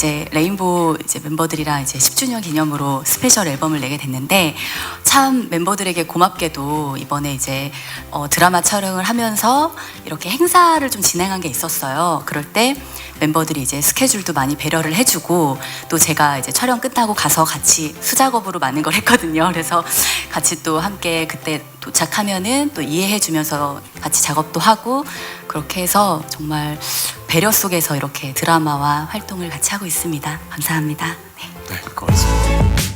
또 이제 멤버들이랑 이제 10주년 기념으로 스페셜 앨범을 내게 됐는데 참 멤버들에게 고맙게도 이번에 이제 어, 드라마 촬영을 하면서 이렇게 행사를 좀 진행한 게 있었어요. 그럴 때 멤버들이 이제 스케줄도 많이 배려를 해주고 또 제가 이제 촬영 끝나고 가서 같이 수작업으로 많은 걸 했거든요. 그래서 같이 또 함께 그때 도착하면은 또 이해해주면서 같이 작업도 하고 그렇게 해서 정말 배려 속에서 이렇게 드라마와 활동을 같이 하고 있습니다. 감사합니다. 네, 네 고맙습니다.